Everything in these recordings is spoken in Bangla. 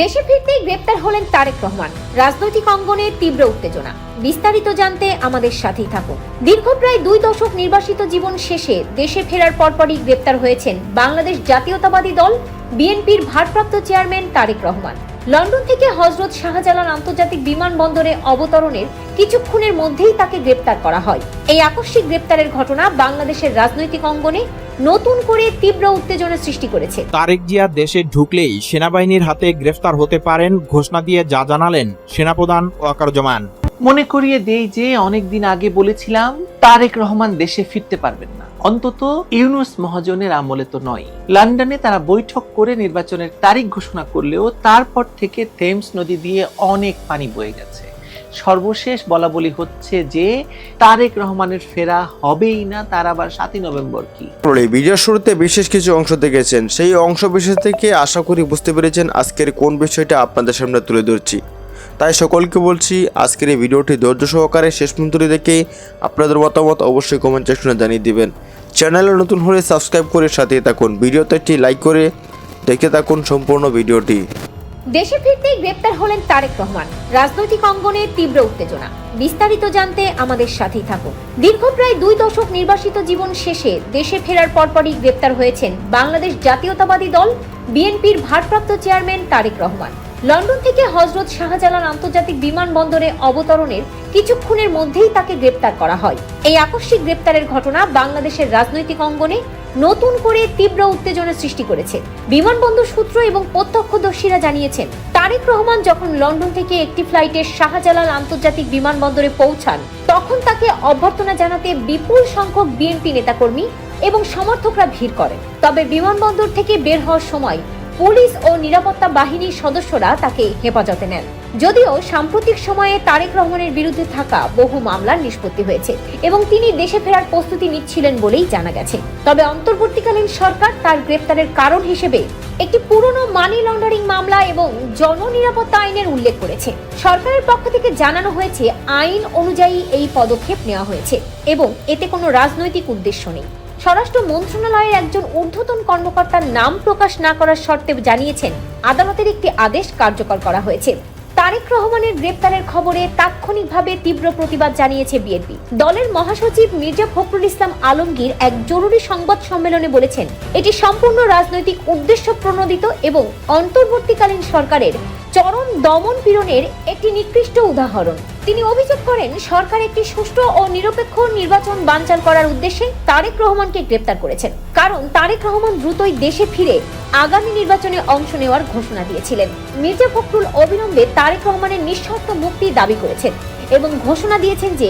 দেশে ফিরতেই গ্রেপ্তার হলেন তারেক রহমান। রাজনৈতিক অঙ্গনে তীব্র উত্তেজনা। বিস্তারিত জানতে আমাদের সাথেই থাকুন। দীর্ঘ প্রায় দুই দশক নির্বাসিত জীবন শেষে দেশে ফেরার পরপরই গ্রেপ্তার হয়েছেন বাংলাদেশ জাতীয়তাবাদী দল, বিএনপির ভারপ্রাপ্ত চেয়ারম্যান তারেক রহমান। লন্ডন থেকে হজরত শাহজালাল আন্তর্জাতিক বিমানবন্দরে অবতরণের কিছুক্ষণের মধ্যেই তাকে গ্রেপ্তার করা হয়। এই আকস্মিক গ্রেপ্তারের ঘটনা বাংলাদেশের রাজনৈতিক অঙ্গনে নতুন করে তীব্র উত্তেজনা সৃষ্টি করেছে। তারেক জিয়া দেশে ঢুকলেই সেনাবাহিনীর হাতে গ্রেফতার হতে পারেন ঘোষণা দিয়ে যা জানালেন সেনাপ্রধান ওয়াকারুজ্জামান মনে করিয়ে দেই যে অনেকদিন আগে বলেছিলাম তারেক রহমান দেশে ফিরতে পারবেন না। অন্তত ইউনুস মহাজনের আমলে তো নয়। লন্ডনে তারা বৈঠক করে নির্বাচনের তারিখ ঘোষণা করলেও তারপর থেকে থেমস নদী দিয়ে অনেক পানি বয়ে গেছে। সর্বশেষ বলা বলি হচ্ছে যে তারেক রহমানের ফেরা হবেই না, তার আবার সাতই নভেম্বর কি? ভিডিওর শুরুতে বিশেষ কিছু অংশ দেখেছেন। সেই অংশ বিশেষ থেকে আশা করি বুঝতে পেরেছেন আজকের কোন বিষয়টা আপনাদের সামনে তুলে ধরছি। তাই সকলকে বলছি, আজকের এই ভিডিওটি ধৈর্য সহকারে শেষ পর্যন্ত দেখে আপনাদের মতামত অবশ্যই কমেন্ট সেকশনে জানিয়ে দিবেন। চ্যানেলে নতুন হলে সাবস্ক্রাইব করে সাথে থাকুন। ভিডিওতে একটি লাইক করে দেখে থাকুন সম্পূর্ণ ভিডিওটি। দেশে ফিরতেই গ্রেপ্তার হলেন তারেক রহমান। রাজনৈতিক অঙ্গনে তীব্র উত্তেজনা। বিস্তারিত জানতে আমাদের সাথেই থাকুন। দীর্ঘ প্রায় দুই দশক নির্বাসিত জীবন শেষে দেশে ফেরার পরপরই গ্রেপ্তার হয়েছেন বাংলাদেশ জাতীয়তাবাদী দল, বিএনপির ভারপ্রাপ্ত চেয়ারম্যান তারেক রহমান। লন্ডন থেকে হজরত শাহজালাল আন্তর্জাতিক বিমানবন্দরে অবতরণের কিছুক্ষণের মধ্যেই তাকে গ্রেপ্তার করা হয়। এই আকস্মিক গ্রেপ্তারের ঘটনা বাংলাদেশের রাজনৈতিক অঙ্গনে নতুন করে তীব্র উত্তেজনা সৃষ্টি করেছে। বিমানবন্দর সূত্র এবং প্রত্যক্ষদর্শীরা জানিয়েছেন, তারেক রহমান যখন লন্ডন থেকে একটি ফ্লাইটে শাহজালাল আন্তর্জাতিক বিমানবন্দরে পৌঁছান, তখন তাকে অভ্যর্থনা জানাতে বিপুল সংখ্যক বিএনপি নেতাকর্মী এবং সমর্থকরা ভিড় করেন। তবে বিমানবন্দর থেকে বের হওয়ার সময় পুলিশ ও নিরাপত্তা বাহিনীর সদস্যরা তাকে হেফাজতে নেন। যদিও সাম্প্রতিক সময়ে তারেক রহমানের বিরুদ্ধে থাকা বহু মামলার নিষ্পত্তি হয়েছে এবং তিনি দেশে ফেরার প্রস্তুতি নিচ্ছিলেন বলেই জানা গেছে। তবে অন্তর্বর্তীকালীন সরকার তার গ্রেপ্তারের কারণ হিসেবে একটি পুরনো মানি লন্ডারিং মামলা এবং জননিরাপত্তা আইনের উল্লেখ করেছে। সরকারের পক্ষ থেকে জানানো হয়েছে, আইন অনুযায়ী এই পদক্ষেপ নেওয়া হয়েছে এবং এতে কোনো রাজনৈতিক উদ্দেশ্য নেই। স্বরাষ্ট্র মন্ত্রণালয়ের একজন ঊর্ধ্বতন কর্মকর্তার নাম প্রকাশ না করার শর্তে জানিয়েছেন, আদালতের একটি আদেশ কার্যকর করা হয়েছে। তারেক রহমানের গ্রেপ্তারের খবরে তাৎক্ষণিকভাবে তীব্র প্রতিবাদ জানিয়েছে বিএনপি। দলের মহাসচিব মির্জা ফখরুল ইসলাম আলমগীর এক জরুরি সংবাদ সম্মেলনে বলেছেন, এটি সম্পূর্ণ রাজনৈতিক উদ্দেশ্য প্রণোদিত এবং অন্তর্বর্তীকালীন সরকারের চরম দমন পীড়নের একটি নিকৃষ্ট উদাহরণ। তিনি অভিযোগ করেন, সরকার একটি সুষ্ঠু ও নিরপেক্ষ নির্বাচন বানচাল করার উদ্দেশ্যে তারেক রহমানকে গ্রেপ্তার করেছেন। কারণ তারেক রহমান দ্রুতই দেশে ফিরে আগামী নির্বাচনে অংশ নেওয়ার ঘোষণা দিয়েছিলেন। মির্জা ফখরুল অবিলম্বে তারেক রহমানের নিঃশর্ত মুক্তি দাবি করেছেন এবং ঘোষণা দিয়েছেন যে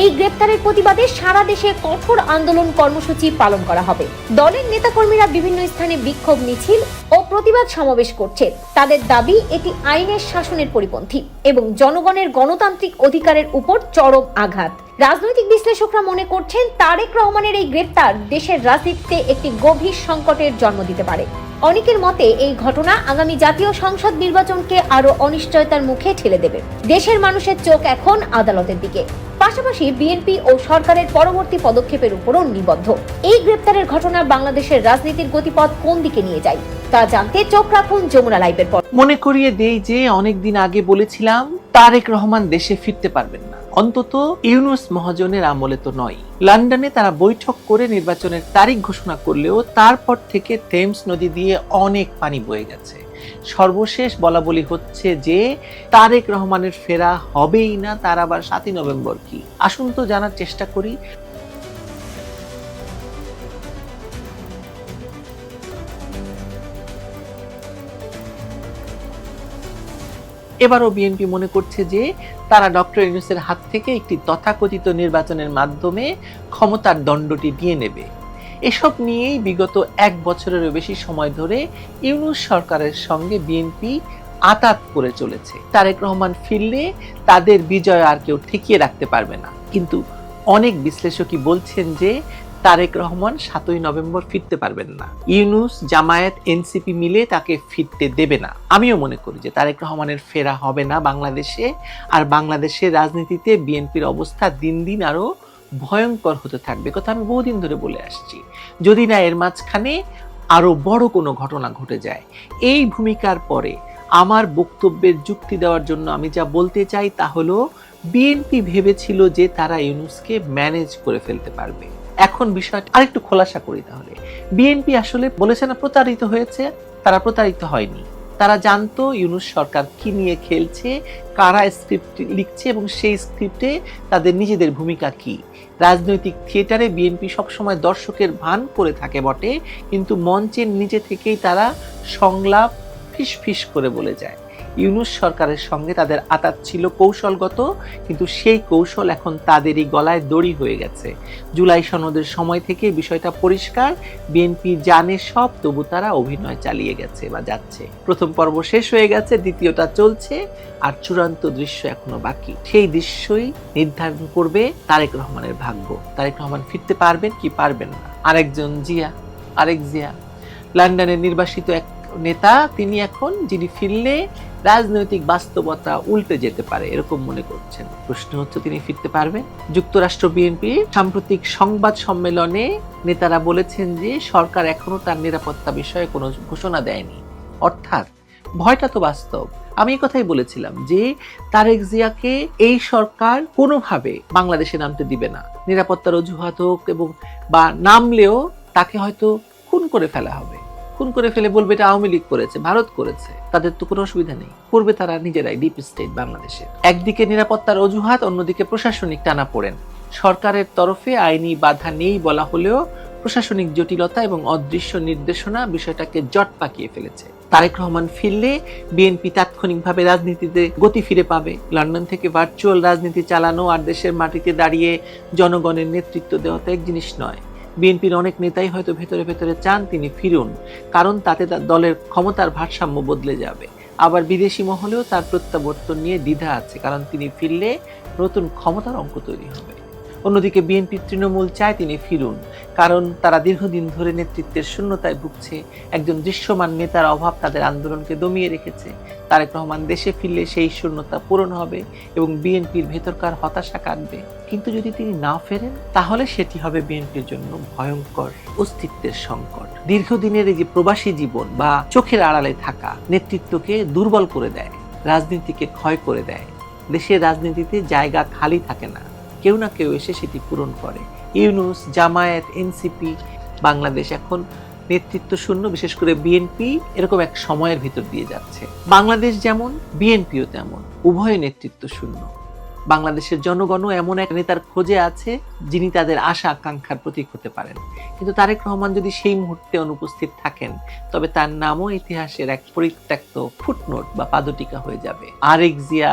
এই গ্রেপ্তারের প্রতিবাদে সারা দেশে কঠোর আন্দোলন কর্মসূচি পালন করা হবে। দলের নেতাকর্মীরা বিভিন্ন স্থানে বিক্ষোভ, মিছিল ও প্রতিবাদ সমাবেশ করছে। তাদের দাবি, এটি আইনের শাসনের পরিপন্থী এবং জনগণের গণতান্ত্রিক অধিকারের উপর চরম আঘাত। রাজনৈতিক বিশ্লেষকরা মনে করছেন, তারেক রহমানের এই গ্রেপ্তার দেশের রাজনীতিতে একটি গভীর সংকটের জন্ম দিতে পারে। অনেকের মতে, এই ঘটনা আগামী জাতীয় সংসদ নির্বাচনকে আরও অনিশ্চয়তার মুখে ঠেলে দেবে। দেশের মানুষের চোখ এখন আদালতের দিকে। পাশাপাশি বিএনপি ও সরকারের পরবর্তী পদক্ষেপের উপরও নিবদ্ধ। এই গ্রেপ্তারের ঘটনা বাংলাদেশের রাজনীতির গতিপথ কোন দিকে নিয়ে যায়, তা জানতে চোখ রাখুন যমুনা লাইভের পর। মনে করিয়ে দেই যে অনেকদিন আগে বলেছিলাম, তারেক রহমান দেশে ফিরতে পারবেন না। অন্তত ইউনুস মহাজনের আমলে তো নয়। লন্ডনে তারা বৈঠক করে নির্বাচনের তারিখ ঘোষণা করলেও তারপর থেকে থেমস নদী দিয়ে অনেক পানি বয়ে গেছে। সর্বশেষ বলা বলি হচ্ছে যে, তারেক রহমানের ফেরা হবেই না, তার আবার সাতই নভেম্বর কি? আসুন তো জানার চেষ্টা করি। এবারও বিএনপি মনে করছে যে, তারা ডক্টর ইউনুসের হাত থেকে একটি তথাকথিত নির্বাচনের মাধ্যমে ক্ষমতার দণ্ডটি দিয়ে নেবে। এসব নিয়েই বিগত এক বছরেরও বেশি সময় ধরে ইউনুস সরকারের সঙ্গে বিএনপি আতাত করে চলেছে। তারেক রহমান ফিরলে তাদের বিজয় আর কেউ ঠেকিয়ে রাখতে পারবে না। কিন্তু অনেক বিশ্লেষকই বলছেন যে তারেক রহমান সাতই নভেম্বর ফিরতে পারবেন না। ইউনুস, জামায়াত, এনসিপি মিলে তাকে ফিরতে দেবে না। আমিও মনে করি যে তারেক রহমানের ফেরা হবে না বাংলাদেশে। আর বাংলাদেশের রাজনীতিতে বিএনপির অবস্থা দিন দিন আরও ভয়ঙ্কর হতে থাকবে, কথা আমি বহুদিন ধরে বলে আসছি। যদি না এর মাঝখানে আরও বড় কোনো ঘটনা ঘটে যায়, এই ভূমিকার পরে আমার বক্তব্যের যুক্তি দেওয়ার জন্য আমি যা বলতে চাই তা হলো বিএনপি ভেবেছিল যে তারা ইউনুসকে ম্যানেজ করে ফেলতে পারবে। এখন বিষয়টা আরেকটু খোলাসা করি তাহলে। বিএনপি আসলে বলেছে না প্রতারিত হয়েছে? তারা প্রতারিত হয়নি। তারা জানতো ইউনুস সরকার কি নিয়ে খেলছে, কারা স্ক্রিপ্ট লিখছে এবং সেই স্ক্রিপ্টে তাদের নিজেদের ভূমিকা কি। রাজনৈতিক থিয়েটারে বিএনপি সবসময় দর্শকের ভান করে থাকে বটে, কিন্তু মঞ্চের নিচে থেকেই তারা সংলাপ ফিস ফিস করে বলে যায়। ইউনুস সরকারের সঙ্গে তাদের আতাত ছিল কৌশলগত, কিন্তু সেই কৌশল এখন তাদেরই গলায় দড়ি হয়ে গেছে। জুলাই সনদের সময় থেকে বিষয়টা পরিষ্কার, বিএনপি জানে সব, তবু তারা অভিনয় চালিয়ে গেছে বা যাচ্ছে। প্রথম পর্ব শেষ হয়ে গেছে, দ্বিতীয়টা চলছে, আর চূড়ান্ত দৃশ্য এখনও বাকি। সেই দৃশ্যই নির্ধারণ করবে তারেক রহমানের ভাগ্য। তারেক রহমান ফিরতে পারবেন কি পারবেন না? আরেকজন জিয়া, আরেক জিয়া। লন্ডনের নির্বাসিত এক নেতা, তিনি এখন যিনি ফিরলে রাজনৈতিক বাস্তবতা উল্টে যেতে পারে, এরকম মনে করছেন। প্রশ্ন হচ্ছে, তিনি ফিরতে পারবেন? যুক্তরাষ্ট্র বিএনপি সাম্প্রতিক সংবাদ সম্মেলনে নেতারা বলেছেন যে, সরকার এখনও তার নিরাপত্তা বিষয়ে কোনো ঘোষণা দেয়নি। অর্থাৎ, ভয়টা তো বাস্তব। আমি কথাই বলেছিলাম যে, তারেক জিয়াকে এই সরকার কোনোভাবে বাংলাদেশে নামতে দিবে না। নিরাপত্তার অজুহাত হোক এবং বা নামলেও তাকে হয়তো খুন করে ফেলা হবে। খুন করে ফেলে বলবে এটা আওয়ামী লীগ করেছে, ভারত করেছে। তাদের তো কোনো অসুবিধা নেই। করবে তারা নিজেরাই ডিপ স্টেট বাংলাদেশে একদিকে নিরাপত্তার অজুহাত, অন্যদিকে প্রশাসনিক টানা পড়েন। সরকারের তরফে আইনি বাধা নেই বলা হলেও প্রশাসনিক জটিলতা এবং অদৃশ্য নির্দেশনা বিষয়টাকে জট পাকিয়ে ফেলেছে। তারেক রহমান ফিরলে বিএনপি তাৎক্ষণিকভাবে রাজনীতিতে গতি ফিরে পাবে। লন্ডন থেকে ভার্চুয়াল রাজনীতি চালানো আর দেশের মাটিতে দাঁড়িয়ে জনগণের নেতৃত্ব দেওয়া তো এক জিনিস নয়। বিএনপির অনেক নেতাই হয়তো ভেতরে ভেতরে চান তিনি ফিরুন, কারণ তাতে তার দলের ক্ষমতার ভারসাম্য বদলে যাবে। আবার বিদেশি মহলেও তার প্রত্যাবর্তন নিয়ে দ্বিধা আছে, কারণ তিনি ফিরলে নতুন ক্ষমতার অঙ্ক তৈরি হবে। অন্যদিকে বিএনপি তৃণমূল চায় তিনি ফিরুন, কারণ তারা দীর্ঘদিন ধরে নেতৃত্বের শূন্যতায় ভুগছে। একজন দৃশ্যমান নেতার অভাব তাদের আন্দোলনকে দমিয়ে রেখেছে। তারেক রহমান দেশে ফিরলে সেই শূন্যতা পূরণ হবে এবং বিএনপির ভেতরকার হতাশা কাটবে। কিন্তু যদি তিনি না ফেরেন, তাহলে সেটি হবে বিএনপির জন্য ভয়ঙ্কর অস্তিত্বের সংকট। দীর্ঘদিনের এই যে প্রবাসী জীবন বা চোখের আড়ালে থাকা নেতৃত্বকে দুর্বল করে দেয়, রাজনীতিকে ক্ষয় করে দেয়। দেশের রাজনীতিতে জায়গা খালি থাকে না। কেউ না কেউ এসে সেটি পূরণ করে। ইউনুস, জামায়াত, এনসিপি, বাংলাদেশ এখন নেতৃত্ব শূন্য বিশেষ করে বিএনপি এরকম এক সময়ের ভিতর দিয়ে যাচ্ছে। বাংলাদেশ যেমন, বিএনপিও তেমন, উভয় নেতৃত্ব শূন্য বাংলাদেশের জনগণও এমন এক নেতার খোঁজে আছে, যিনি তাদের আশা, আকাঙ্ক্ষার প্রতীক হতে পারেন। কিন্তু তারেক রহমান যদি সেই মুহূর্তে অনুপস্থিত থাকেন, তবে তার নামও ইতিহাসের এক পরিত্যক্ত ফুটনোট বা পাদটিকা হয়ে যাবে। আরেক জিয়া